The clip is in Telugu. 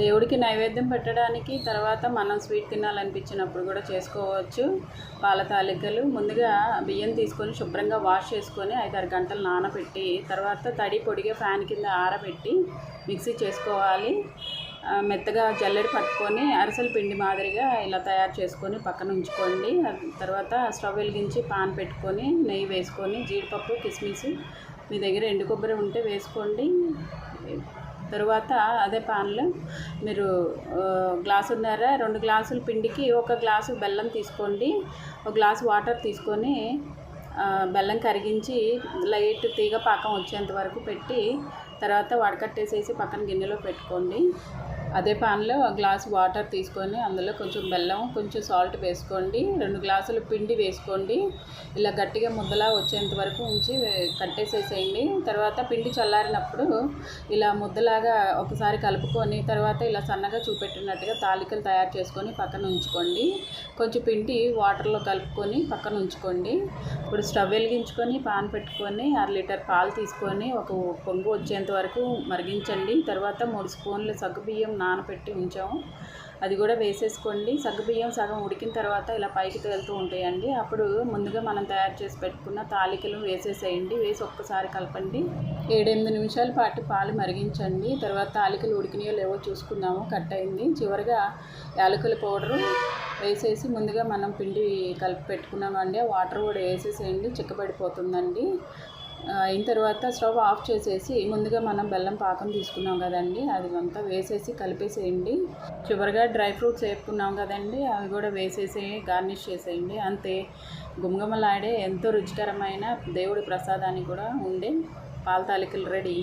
దేవుడికి నైవేద్యం పెట్టడానికి తర్వాత మనం స్వీట్ తినాలనిపించినప్పుడు కూడా చేసుకోవచ్చు. పాల తాలికలు. ముందుగా బియ్యం తీసుకొని శుభ్రంగా వాష్ చేసుకొని ఐదారు గంటలు నానబెట్టి తర్వాత తడి పొడిగా ఫ్యాన్ కింద ఆరబెట్టి మిక్సీ చేసుకోవాలి. మెత్తగా జల్లెడ పట్టుకొని అరిసెల పిండి మాదిరిగా ఇలా తయారు చేసుకొని పక్కన ఉంచుకోండి. తర్వాత స్టవ్ వెలిగించి పాన్ పెట్టుకొని నెయ్యి వేసుకొని జీడిపప్పు కిస్మిస్ మీ దగ్గర ఎండు కొబ్బరి ఉంటే వేసుకోండి. తరువాత అదే పాన్లో మీరు ఆ, గ్లాసున్నర రెండు గ్లాసుల పిండికి ఒక గ్లాసు బెల్లం తీసుకోండి. ఒక గ్లాసు వాటర్ తీసుకొని బెల్లం కరిగించి లైట్ తీగ పాకం వచ్చేంత వరకు పెట్టి తర్వాత వడకట్టేసేసి పక్కన గిన్నెలో పెట్టుకోండి. అదే పాన్లో గ్లాస్ వాటర్ తీసుకొని అందులో కొంచెం బెల్లం కొంచెం సాల్ట్ వేసుకోండి. రెండు గ్లాసులు పిండి వేసుకోండి. ఇలా గట్టిగా ముద్దలా వచ్చేంత వరకు ఉంచి కట్టేసేసేయండి. తర్వాత పిండి చల్లారినప్పుడు ఇలా ముద్దలాగా ఒకసారి కలుపుకొని తర్వాత ఇలా సన్నగా చూపెట్టినట్టుగా తాలికలు తయారు చేసుకొని పక్కన ఉంచుకోండి. కొంచెం పిండి వాటర్లో కలుపుకొని పక్కన ఉంచుకోండి. ఇప్పుడు స్టవ్ వెలిగించుకొని పాన్ పెట్టుకొని అర లీటర్ పాలు తీసుకొని ఒక పొంగు వచ్చేంత వరకు మరిగించండి. తర్వాత మూడు స్పూన్లు సగ్గుబియ్యం నానబెట్టి ఉంచాము. అది కూడా వేసేసుకోండి. సగ్గుబియ్యం సగం ఉడికిన తర్వాత ఇలా పైకి తేలుతూ ఉంటాయండి. అప్పుడు ముందుగా మనం తయారు చేసి పెట్టుకున్న తాలికలు వేసేసేయండి. వేసి ఒక్కసారి కలపండి. ఏడెనిమిది నిమిషాల పాటు పాలు మరిగించండి. తర్వాత తాలికలు ఉడికినాయో లేవో చూసుకుందాము. కట్ అయింది. చివరిగా యాలకుల పౌడరు వేసేసి ముందుగా మనం పిండి కలిపి పెట్టుకున్నామండి. వాటర్ కూడా వేసేసేయండి. చిక్కబడిపోతుందండి. అయిన తర్వాత స్టవ్ ఆఫ్ చేసేసి ముందుగా మనం బెల్లం పాకం తీసుకున్నాం కదండి అది అంతా వేసేసి కలిపేసేయండి. చివరిగా డ్రై ఫ్రూట్స్ వేపుకున్నాం కదండి అవి కూడా వేసేసి గార్నిష్ చేసేయండి. అంతే గుమగుమలాడే ఎంతో రుచికరమైన దేవుడి ప్రసాదానికి కూడా ఉండే పాల తాలికలు రెడీ.